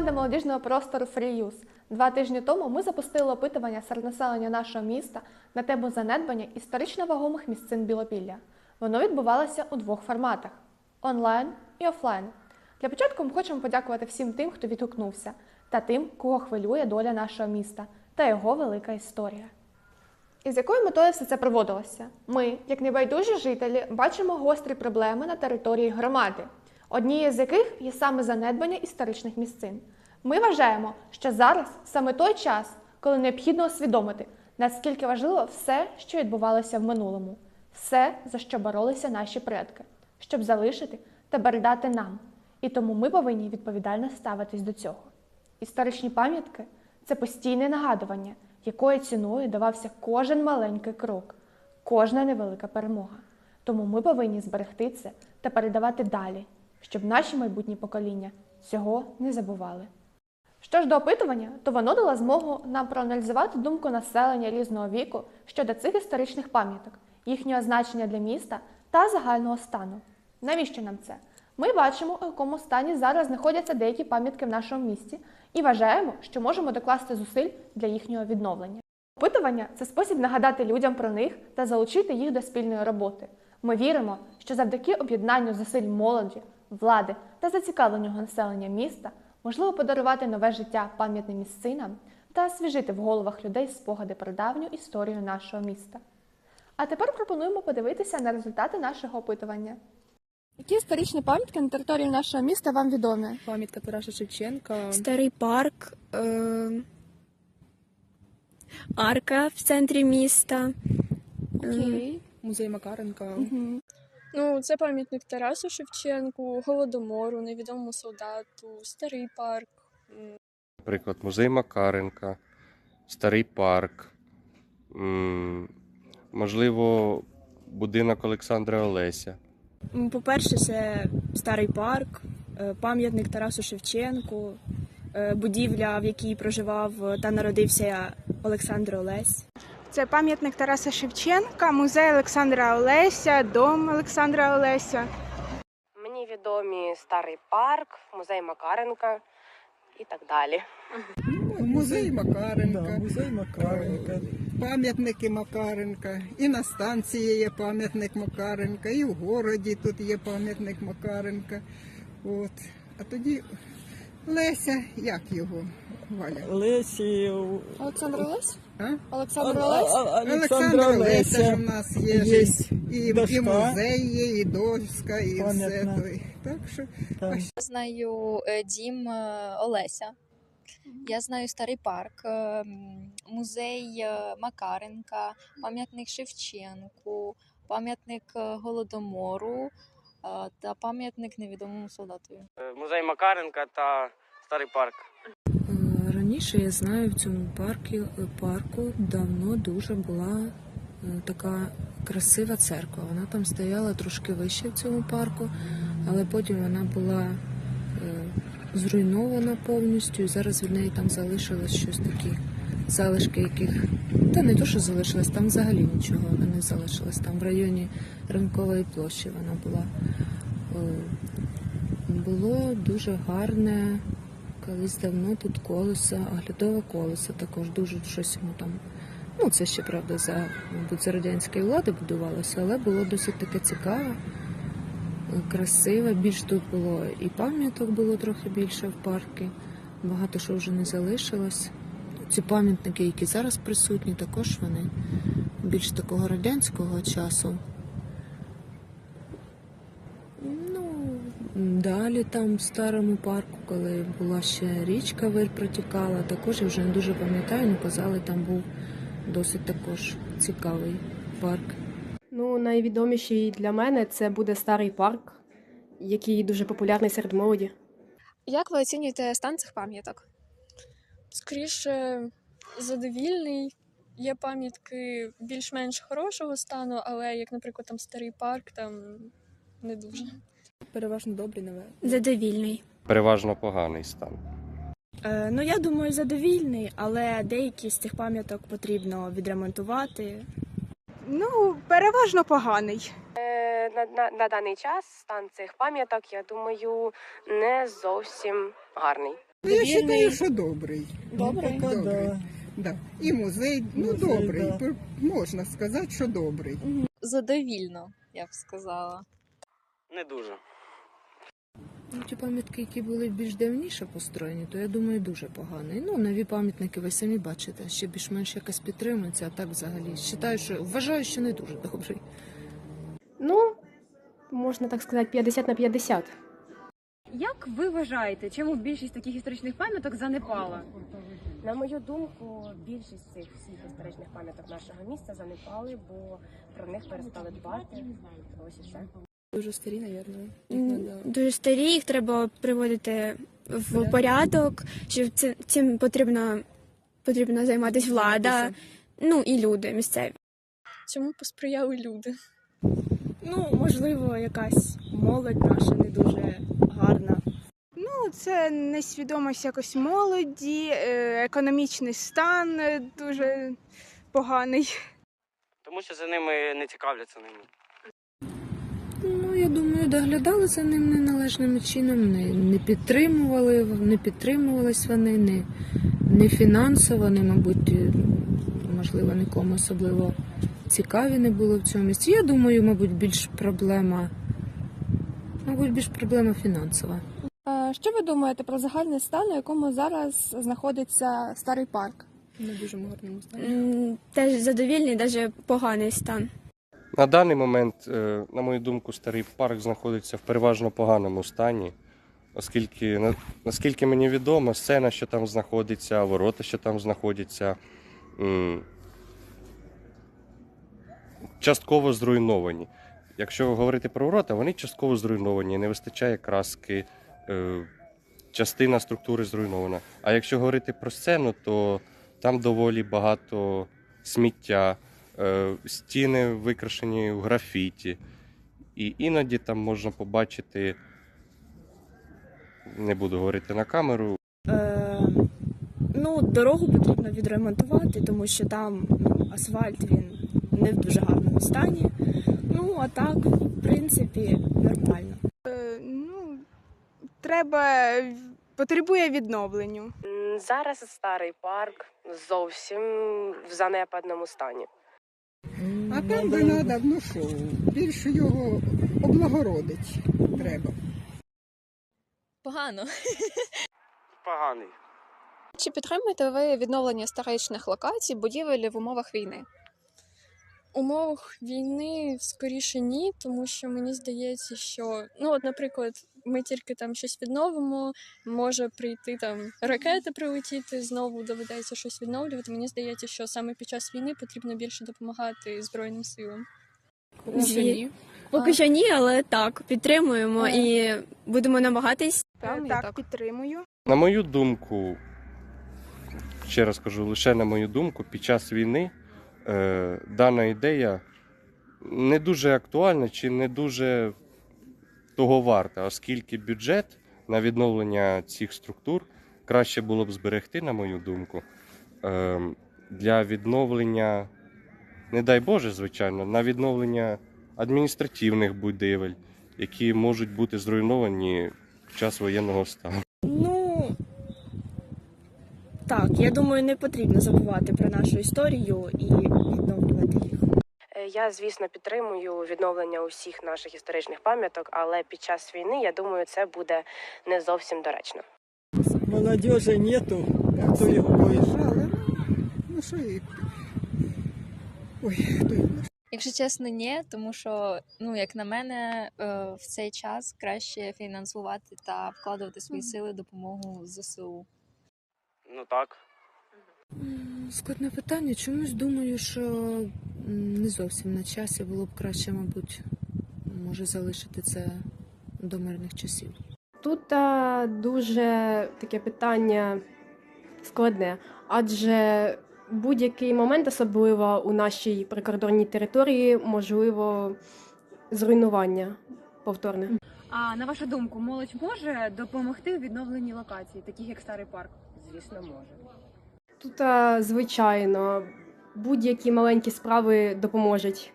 команда молодіжного простору Free. Два тижні тому ми запустили опитування серед населення нашого міста на тему занедбання історично вагомих місцин Білопілля. Воно відбувалося у двох форматах онлайн і офлайн. Для початку ми хочемо подякувати всім тим, хто відгукнувся, та тим, кого хвилює доля нашого міста та його велика історія. І з якою метою все це проводилося? Ми, як небайдужі жителі, бачимо гострі проблеми на території громади, однією з яких є саме занедбання історичних місцин. Ми вважаємо, що зараз саме той час, коли необхідно усвідомити, наскільки важливо все, що відбувалося в минулому, все, за що боролися наші предки, щоб залишити та передати нам. І тому ми повинні відповідально ставитись до цього. Історичні пам'ятки це постійне нагадування, якою ціною давався кожен маленький крок, кожна невелика перемога. Тому ми повинні зберегти це та передавати далі, щоб наші майбутні покоління цього не забували. Що ж до опитування, то воно дало змогу нам проаналізувати думку населення різного віку щодо цих історичних пам'яток, їхнього значення для міста та загального стану. Навіщо нам це? Ми бачимо, у якому стані зараз знаходяться деякі пам'ятки в нашому місті, і вважаємо, що можемо докласти зусиль для їхнього відновлення. Опитування це спосіб нагадати людям про них та залучити їх до спільної роботи. Ми віримо, що завдяки об'єднанню зусиль молоді, влади та зацікавленого населення міста можливо подарувати нове життя пам'ятним місцинам та освіжити в головах людей спогади про давню історію нашого міста. А тепер пропонуємо подивитися на результати нашого опитування. Які історичні пам'ятки на території нашого міста вам відомі? Пам'ятка Тараса Шевченка. Старий парк, е, арка в центрі міста. Окей. Музей Макаренка. Мгм. Ну, це пам'ятник Тарасу Шевченку, Голодомору, невідомому солдату, старий парк. Наприклад, музей Макаренка, Старий парк, можливо, будинок Олександра Олеся. По-перше, це старий парк, е, пам'ятник Тарасу Шевченку, е, будівля, в якій проживав та народився Олександр Олесь. Це пам'ятник Тараса Шевченка, музей Олександра Олеся, дом Олександра Олеся. Мені відомі старий парк, музей Макаренка і так далі. Музей Макаренка, Да, музей Макаренка. пам'ятники Макаренка. І на станції є пам'ятник Макаренка, і в городі тут є пам'ятник Макаренка. От. А тоді Леся, як його Валя? Лесі. Олександр Олесь? А? Олександр а- Олександр Леся ж в нас є. Є ж. І, і дошка. музей є, і дошка, і все. Пам'ятна. той. Так що Так. Я знаю е, дім е, Олеся. Я знаю старий парк, е, м, музей е, Макаренка, пам'ятник Шевченку, пам'ятник е, Голодомору та пам'ятник невідомому солдатові. Музей Макаренка та старий парк. Е, Раніше я знаю в цьому парку, парку давно дуже була е, така красива церква. Вона там стояла трошки вище в цьому парку, але потім вона була е, зруйнована повністю, і зараз від неї там залишилось щось такі залишки, яких та не то, що залишилось, там взагалі нічого не залишилось. Там в районі ринкової площі вона була. Е, Було дуже гарне колись давно тут колесо, оглядове колесо також дуже щось йому там. Ну, це ще правда за, мабуть, за радянської влади будувалося, але було досить таке цікаве, красиве. Більш тут було і пам'яток було трохи більше в парку. Багато що вже не залишилось. Ці пам'ятники, які зараз присутні, також вони більш такого радянського часу. Ну, далі там в старому парку, коли була ще річка Вир протікала, також я вже не дуже пам'ятаю, але казали, там був досить також цікавий парк. Ну, найвідоміший для мене це буде старий парк, який дуже популярний серед молоді. Як ви оцінюєте стан цих пам'яток? Скоріше задовільний. Є пам'ятки більш-менш хорошого стану, але як, наприклад, там старий парк, там не дуже. Переважно добрі нове. Задовільний. Переважно поганий стан. Е, ну, я думаю, задовільний, але деякі з цих пам'яток потрібно відремонтувати. Ну, переважно поганий. Е, На, на, на даний час стан цих пам'яток, я думаю, не зовсім гарний. Ну, я вважаю, що добрий. Добрий? Ну, Добрий. да. Да. І музей, ну Музей, добрий. да. Можна сказати, що добрий. Задовільно, я б сказала. Не дуже. Ну, ті пам'ятки, які були більш давніше построєні, то я думаю, дуже поганий. Ну, нові пам'ятники ви самі бачите, ще більш-менш якось підтримується, а так взагалі. Вважаю, що, вважаю, що не дуже добрий. Ну, можна так сказати, 50 на 50. Як ви вважаєте, чому більшість таких історичних пам'яток занепала? На мою думку, більшість цих всіх історичних пам'яток нашого міста занепали, бо про них перестали дбати. Ось і все. Дуже старі, напевно. Дуже старі, їх треба приводити в порядок, що цим, потрібно, потрібно займатися влада, ну і люди місцеві. Цьому посприяли люди. Ну, можливо, якась молодь наша не дуже це несвідомість якось молоді, е, економічний стан е, дуже поганий. Тому що за ними не цікавляться ними. Ну, я думаю, доглядали за ним неналежним чином, не, не підтримували, не підтримувались вони, не, не фінансово, не, мабуть, е, можливо, нікому особливо цікаві не було в цьому місці. Я думаю, мабуть, більш проблема, мабуть, більш проблема фінансова. Е, Що ви думаєте про загальний стан, у якому зараз знаходиться старий парк? Не дуже гарному стані. Теж задовільний, навіть поганий стан. На даний момент, е, на мою думку, старий парк знаходиться в переважно поганому стані, оскільки, наскільки мені відомо, сцена, що там знаходиться, ворота, що там знаходяться, частково зруйновані. Якщо говорити про ворота, вони частково зруйновані, не вистачає краски, частина структури зруйнована. А якщо говорити про сцену, то там доволі багато сміття, е, стіни викрашені в графіті. І іноді там можна побачити, не буду говорити на камеру, Е, ну, дорогу потрібно відремонтувати, тому що там асфальт він не в дуже гарному стані. Ну, а так, в принципі, нормально. Треба, потребує відновленню. Зараз старий парк зовсім в занепадному стані. А там би треба, ну що, більше його облагородить треба. Погано. Поганий. Чи підтримуєте ви відновлення історичних локацій, будівель в умовах війни? умовах війни скоріше ні, тому що мені здається, що ну, от, наприклад, ми тільки там щось відновимо, може прийти там ракети прилетіти, знову доведеться щось відновлювати. Мені здається, що саме під час війни потрібно більше допомагати Збройним силам. Зві- Поки що ні, але так, підтримуємо і будемо намагатись. Е, Так, підтримую. На мою думку, ще раз кажу, лише на мою думку, під час війни е, дана ідея не дуже актуальна чи не дуже того варта, оскільки бюджет на відновлення цих структур краще було б зберегти, на мою думку, е, для відновлення, не дай Боже, звичайно, на відновлення адміністративних будівель, які можуть бути зруйновані в час воєнного стану. Ну так, я думаю, не потрібно забувати про нашу історію і відновлювати їх. Е, Я, звісно, підтримую відновлення усіх наших історичних пам'яток, але під час війни, я думаю, це буде не зовсім доречно. Молодежи нету, то його боїться. Ну, ну що і... Ой, хто його Якщо чесно, ні, тому що, ну як на мене, е, в цей час краще фінансувати та вкладувати свої сили допомогу ЗСУ. Ну так. Складне питання. Чомусь думаю, що не зовсім на часі було б краще, мабуть, може залишити це до мирних часів. Тут а, дуже таке питання складне, адже будь-який момент, особливо у нашій прикордонній території, можливо зруйнування повторне. А на вашу думку, молодь може допомогти у відновленні локацій, таких як старий парк? Звісно, може. Тут, звичайно, будь-які маленькі справи допоможуть.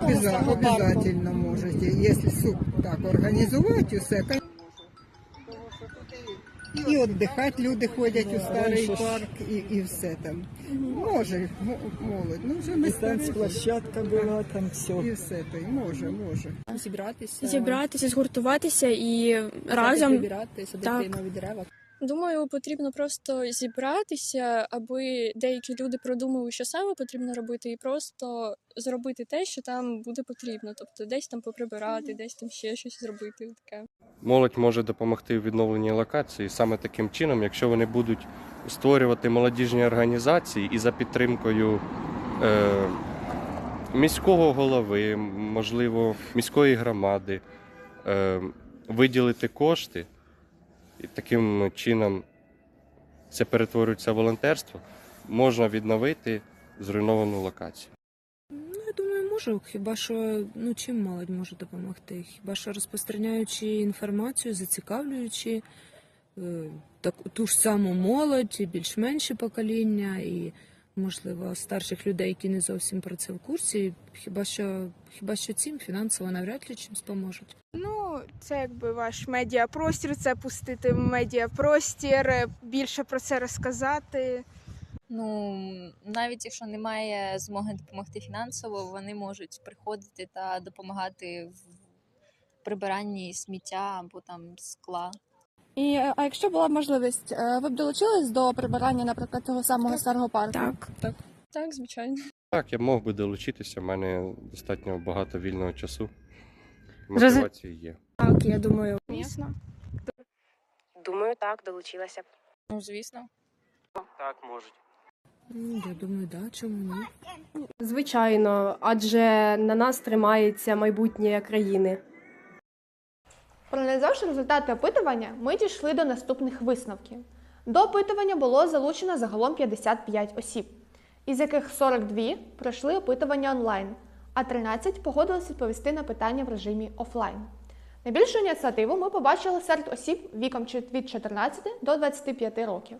Обяза- Обязательно можете, якщо суд так організувати усе, І віддихати люди ходять у старий парк, і, і все там. Може, молодь. Ну вже ми І танцплощадка була, там все. І все то, може, може. Зібратися. Зібратися, згуртуватися і разом Прибирати, садити Так. нові дерева. Думаю, потрібно просто зібратися, аби деякі люди продумали, що саме потрібно робити, і просто зробити те, що там буде потрібно. Тобто десь там поприбирати, десь там ще щось зробити. Таке. Молодь може допомогти у відновленні локації саме таким чином, якщо вони будуть створювати молодіжні організації і за підтримкою е, міського голови, можливо, міської громади, е, виділити кошти, і таким чином це перетворюється в волонтерство, можна відновити зруйновану локацію. Ну, я думаю, можу. Хіба що ну чим молодь може допомогти? Хіба що розпространяючи інформацію, зацікавлюючи е, так, ту ж саму молодь, і більш менші покоління, і можливо старших людей, які не зовсім про це в курсі. Хіба що хіба що цим фінансово навряд ли чим споможуть. Ну, це якби ваш медіапростір, це пустити в медіапростір, е, більше про це розказати. Ну, навіть якщо немає змоги допомогти фінансово, вони можуть приходити та допомагати в прибиранні сміття або там скла. І а якщо була б можливість, е, ви б долучились до прибирання, наприклад, того самого старого парку? Так. Так, так, звичайно. Так, я мог би долучитися, в мене достатньо багато вільного часу. Мотивація є. Так, я думаю. Звісно. Думаю, так, долучилася б. Ну, звісно. Так, можуть. Ну, я думаю, да, чому ні? Звичайно, адже на нас тримається майбутнє країни. Проаналізувавши результати опитування, ми дійшли до наступних висновків. До опитування було залучено загалом 55 осіб, із яких 42 пройшли опитування онлайн, а 13 погодились відповісти на питання в режимі офлайн. Найбільшу ініціативу ми побачили серед осіб віком від 14 до 25 років.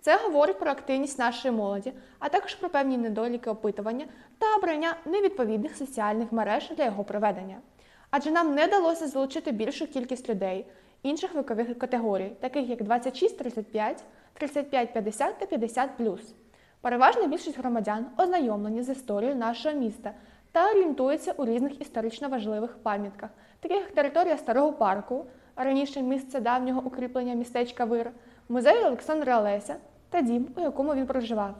Це говорить про активність нашої молоді, а також про певні недоліки опитування та обрання невідповідних соціальних мереж для його проведення. Адже нам не вдалося залучити більшу кількість людей інших вікових категорій, таких як 26-35, 35-50 та 50+. Переважна більшість громадян ознайомлені з історією нашого міста та орієнтуються у різних історично важливих пам'ятках, таких як територія Старого парку, раніше місце давнього укріплення містечка Вир, музей Олександра Олеся та дім, у якому він проживав,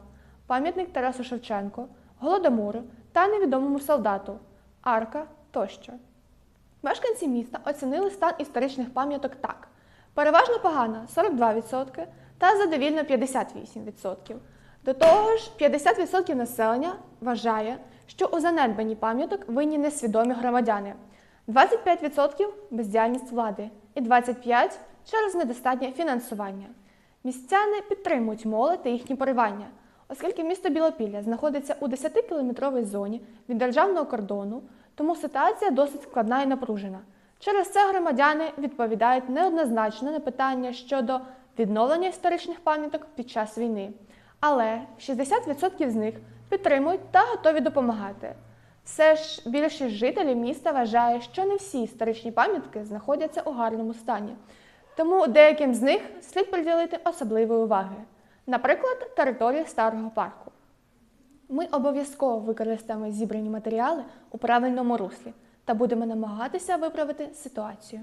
пам'ятник Тарасу Шевченко, Голодомору та невідомому солдату, арка тощо. Мешканці міста оцінили стан історичних пам'яток так: переважно погано 42% та задовільно 58%. До того ж, 50% населення вважає, що у занедбанні пам'яток винні несвідомі громадяни, 25% бездіяльність влади і 25% через недостатнє фінансування. Містяни підтримують молодь та їхні поривання, оскільки місто Білопілля знаходиться у 10-кілометровій зоні від державного кордону, тому ситуація досить складна і напружена. Через це громадяни відповідають неоднозначно на питання щодо відновлення історичних пам'яток під час війни. Але 60% з них підтримують та готові допомагати. Все ж більшість жителів міста вважає, що не всі історичні пам'ятки знаходяться у гарному стані. Тому деяким з них слід приділити особливої уваги, наприклад, території старого парку. Ми обов'язково використаємо зібрані матеріали у правильному руслі та будемо намагатися виправити ситуацію.